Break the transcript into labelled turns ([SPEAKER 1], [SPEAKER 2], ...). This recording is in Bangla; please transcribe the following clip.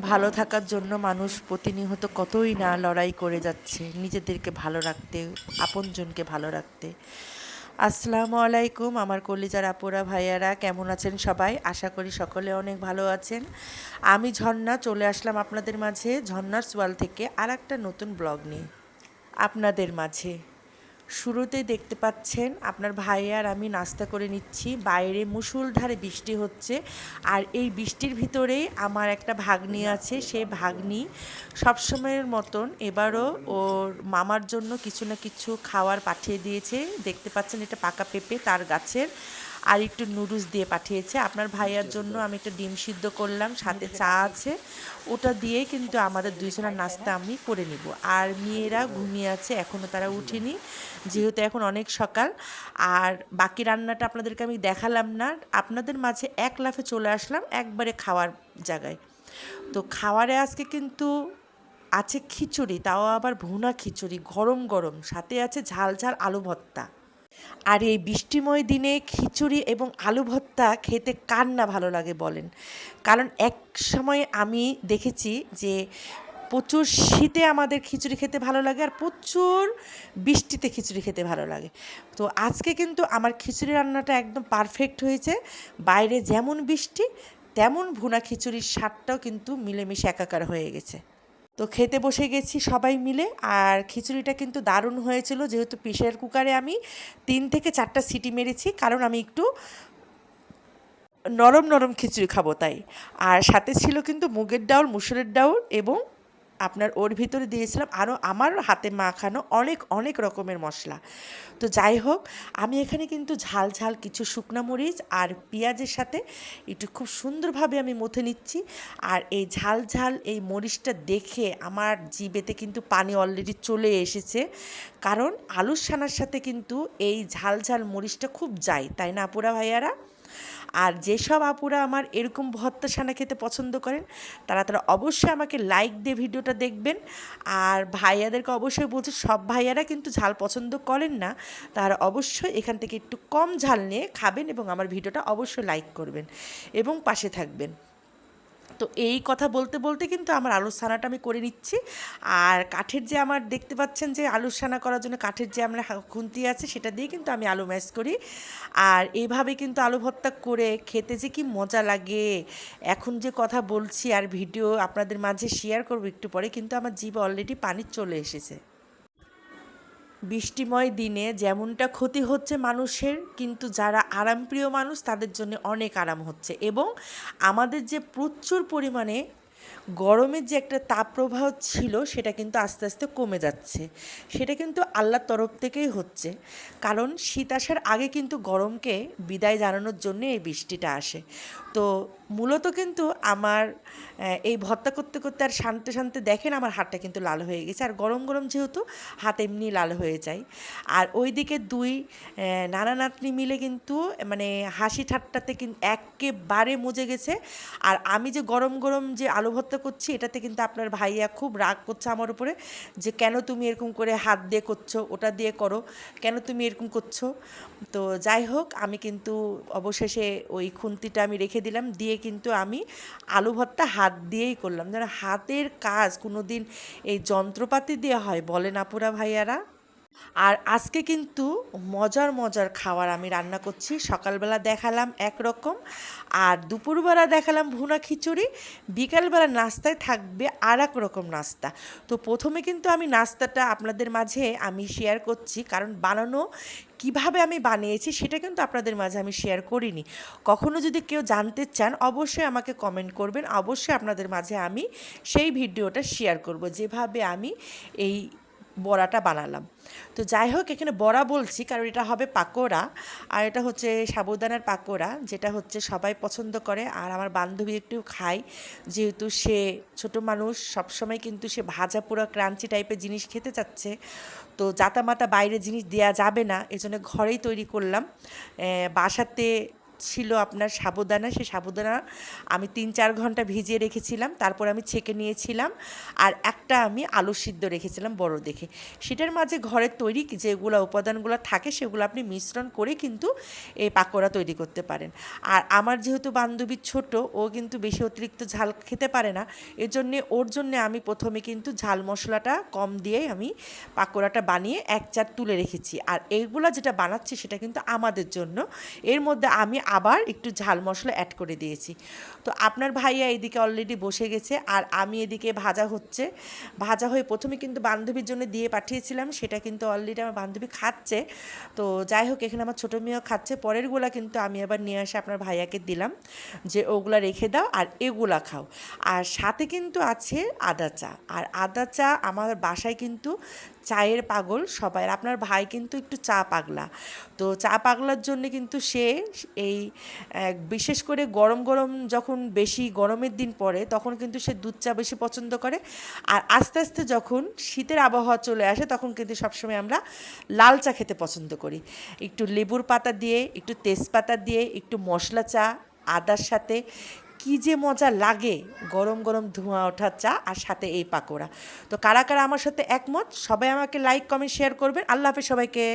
[SPEAKER 1] ভালো থাকার জন্য মানুষ প্রতিনিয়ত কতই না লড়াই করে যাচ্ছে, নিজেদেরকে ভালো রাখতে, আপনজনকে ভালো রাখতে। আসসালামু আলাইকুম আমার কলিজার আপুরা, ভাইয়ারা, কেমন আছেন সবাই? আশা করি সকলে অনেক ভালো আছেন। আমি ঝর্ণা, চলে আসলাম আপনাদের মাঝে ঝর্ণার সোয়াল থেকে আর একটা নতুন ব্লগ নিয়ে। আপনাদের মাঝে। শুরুতেই দেখতে পাচ্ছেন আপনার ভাই আর আমি নাস্তা করে নিচ্ছি। বাইরে মুসুলধারে বৃষ্টি হচ্ছে আর এই বৃষ্টির ভিতরেই আমার একটা ভাগ্নি আছে, সেই ভাগ্নি সবসময়ের মতন এবারও ওর মামার জন্য কিছু না কিছু খাওয়ার পাঠিয়ে দিয়েছে। দেখতে পাচ্ছেন এটা পাকা পেঁপে, তার গাছের আর একটু নুডলস দিয়ে পাঠিয়েছে। আপনার ভাইয়ার জন্য আমি একটা ডিম সিদ্ধ করলাম, সাথে চা আছে। ওটা দিয়েই কিন্তু আমাদের দুইজনের নাস্তা আমি করে নিব। আর মেয়েরা ঘুমিয়ে আছে এখনও তারা উঠেনি, যেহেতু এখন অনেক সকাল। আর বাকি রান্নাটা আপনাদেরকে আমি দেখালাম না, আপনাদের মাঝে এক লাফে চলে আসলাম একবারে খাওয়ার জায়গায়। তো খাওয়ারে আজকে কিন্তু আছে খিচুড়ি, তাও আবার ভুনা খিচুড়ি, গরম গরম, সাথে আছে ঝাল ঝাল আলু ভর্তা। আর এই বৃষ্টিময় দিনে খিচুড়ি এবং আলু ভর্তা খেতে কার না ভালো লাগে বলেন? কারণ এক সময় আমি দেখেছি যে প্রচুর শীতে আমাদের খিচুড়ি খেতে ভালো লাগে আর প্রচুর বৃষ্টিতে খিচুড়ি খেতে ভালো লাগে। তো আজকে কিন্তু আমার খিচুড়ি রান্নাটা একদম পারফেক্ট হয়েছে। বাইরে যেমন বৃষ্টি, তেমন ভুনা খিচুড়ির স্বাদটাও কিন্তু মিলেমিশে একাকার হয়ে গেছে। তো খেতে বসে গেছি সবাই মিলে। আর খিচুড়িটা কিন্তু দারুণ হয়েছিল, যেহেতু প্রেশার কুকারে আমি তিন থেকে চারটা সিটি মেরেছি, কারণ আমি একটু নরম নরম খিচুড়ি খাব তাই। আর সাথে ছিল কিন্তু মুগের ডাউল মুসুরের ডাউল এবং আপনার ওর ভিতরে দিয়েছিলাম। আরও আমার হাতে মাখানো অনেক অনেক রকমের মশলা। তো যাই হোক, আমি এখানে কিন্তু ঝাল ঝাল কিছু শুকনা মরিচ আর পেঁয়াজের সাথে একটু খুব সুন্দরভাবে আমি মথে নিচ্ছি। আর এই ঝাল ঝাল এই মরিচটা দেখে আমার জিবেতে কিন্তু পানি অলরেডি চলে এসেছে। কারণ আলুর সানার সাথে কিন্তু এই ঝাল ঝাল মরিচটা খুব যায়, তাই না আপুরা ভাইয়ারা? আর যেসব আপুরা আমার এরকম ভর্তা সানা খেতে পছন্দ করেন, তারা তারা অবশ্যই আমাকে লাইক দিয়ে ভিডিওটা দেখবেন। আর ভাইয়াদেরকে অবশ্যই বলছি, সব ভাইয়ারা কিন্তু ঝাল পছন্দ করেন না, তারা অবশ্যই এখান থেকে একটু কম ঝাল নিয়ে খাবেন এবং আমার ভিডিওটা অবশ্যই লাইক করবেন এবং পাশে থাকবেন। তো এই কথা বলতে বলতে কিন্তু আমার আলুর সানাটা আমি করে নিচ্ছি। আর কাঠের যে আমার দেখতে পাচ্ছেন যে আলুর সানা করার জন্য কাঠের যে আমরা খুন্তি আছে সেটা দিয়ে কিন্তু আমি আলু ম্যাশ করি। আর এইভাবে কিন্তু আলু ভর্তা করে খেতে যে কি মজা লাগে। এখন যে কথা বলছি আর ভিডিও আপনাদের মাঝে শেয়ার করব একটু পরে, কিন্তু আমার জীব অলরেডি পানি চলে এসেছে। বৃষ্টিময় দিনে যেমনটা ক্ষতি হচ্ছে মানুষের, কিন্তু যারা আরামপ্রিয় মানুষ তাদের জন্য অনেক আরাম হচ্ছে। এবং আমাদের যে প্রচুর পরিমাণে গরমের যে একটা তাপপ্রবাহ ছিল, সেটা কিন্তু আস্তে আস্তে কমে যাচ্ছে। সেটা কিন্তু আল্লাহর তরফ থেকেই হচ্ছে। কারণ শীত আসার আগে কিন্তু গরমকে বিদায় জানানোর জন্য এই বৃষ্টিটা আসে। তো মূলত কিন্তু আমার এই ভর্তা করতে করতে আর শান্তে শান্তে দেখেন আমার হাতটা কিন্তু লাল হয়ে গেছে। আর গরম গরম যেহেতু হাত এমনি লাল হয়ে যায়। আর ওইদিকে দুই নানা নাতনি মিলে কিন্তু মানে হাসি ঠাট্টাতে কিন্তু একেবারে মজে গেছে। আর আমি যে গরম গরম যে আলু ভর্তা করছি, এটাতে কিন্তু আপনার ভাইয়া খুব রাগ করছে আমার উপরে যে, কেন তুমি এরকম করে হাত দিয়ে করছ? ওটা দিয়ে করো। কেন তুমি এরকম করছ? তো যাই হোক, আমি কিন্তু অবশেষে ওই খুন্তিটা আমি রেখে দিলাম, দিয়ে কিন্তু আমি আলু ভর্তা হাত দিয়েই করলাম। যেন হাতের কাজ কোনো দিন এই যন্ত্রপাতি দিয়ে হয়, বলেন আপুরা ভাইয়ারা। আর আজকে কিন্তু মজার মজার খাবার আমি রান্না করছি। সকালবেলা দেখালাম একরকম, আর দুপুরবেলা দেখালাম ভুনা খিচুড়ি। বিকালবেলা নাস্তায় থাকবে আর এক রকম নাস্তা। তো প্রথমে কিন্তু আমি নাস্তাটা আপনাদের মাঝে আমি শেয়ার করছি, কারণ বানানো, কীভাবে আমি বানিয়েছি সেটা কিন্তু আপনাদের মাঝে আমি শেয়ার করিনি। কখনো যদি কেউ জানতে চান, অবশ্যই আমাকে কমেন্ট করবেন। অবশ্যই আপনাদের মাঝে আমি সেই ভিডিওটা শেয়ার করব। যেভাবে আমি এই বড়াটা বানালাম। তো যাই হোক এখানে বড়া বলছি, কারণ এটা হবে পাকোড়া, আর এটা হচ্ছে সাবুদানার পাকোড়া, যেটা হচ্ছে সবাই পছন্দ করে, আর আমার বান্ধবী একটু খায়, যেহেতু সে ছোট মানুষ, সবসময় কিন্তু সে ভাজা পোড়া ক্রাঞ্চি টাইপের জিনিস খেতে চাচ্ছে। তো জাতামাতা বাইরে জিনিস দেওয়া যাবে না, এজন্য ঘরেই তৈরি করলাম। বাসাতে ছিল আপনার সাবুদানা সেই সাবুদানা আমি তিন চার ঘণ্টা ভিজিয়ে রেখেছিলাম, তারপর আমি ছেঁকে নিয়েছিলাম আর একটা আমি আলু সিদ্ধ রেখেছিলাম বড় দেখে। সেটার মাঝে ঘরের তৈরি যেগুলো উপাদানগুলো থাকে সেগুলো আপনি মিশ্রণ করে কিন্তু এই পাকোড়া তৈরি করতে পারেন। আর আমার যেহেতু বান্ধবী ছোট, ও কিন্তু বেশি অতিরিক্ত ঝাল খেতে পারে না, এজন্যে ওর জন্য আমি প্রথমে কিন্তু ঝাল মশলাটা কম দিয়ে আমি পাকোড়াটা বানিয়ে এক চার তুলে রেখেছি। আর এইগুলো যেটা বানাচ্ছি সেটা কিন্তু আমাদের জন্য। এর মধ্যে আমি আবার একটু ঝাল মশলা অ্যাড করে দিয়েছি। তো আপনার ভাইয়া এদিকে অলরেডি বসে গেছে, আর আমি এদিকে ভাজা হচ্ছে। ভাজা হয়ে প্রথমে কিন্তু বান্ধবীর জন্য দিয়ে পাঠিয়েছিলাম, সেটা কিন্তু অলরেডি আমার বান্ধবী খাচ্ছে। তো যাই হোক, এখানে আমার ছোটো মেয়েও খাচ্ছে। পরেরগুলা কিন্তু আমি আবার নিয়ে এসে আপনার ভাইয়াকে দিলাম, যে ওগুলা রেখে দাও আর এগুলা খাও। আর সাথে কিন্তু আছে আদা চা। আর আদা চা আমার বাসায় কিন্তু চায়ের পাগল সবাই আপনার ভাই কিন্তু একটু চা পাগলা। তো চা পাগলার জন্য কিন্তু সে এই বিশেষ করে গরম গরম যখন বেশি গরমের দিন পড়ে তখন কিন্তু সে দুধ চা বেশি পছন্দ করে। আর আস্তে আস্তে যখন শীতের আবহাওয়া চলে আসে তখন কিন্তু সবসময় আমরা লাল চা খেতে পছন্দ করি। একটু লেবুর পাতা দিয়ে, একটু তেজপাতা দিয়ে, একটু মশলা চা, আদার সাথে কি যে মজা লাগে গরম গরম ধোঁয়া ওঠা চা আর সাথে এই পাকোড়া। তো কারা কারা আমার সাথে একমত সবাই আমাকে লাইক কমেন্ট শেয়ার করবেন। আল্লাহ হাফেজ সবাইকে।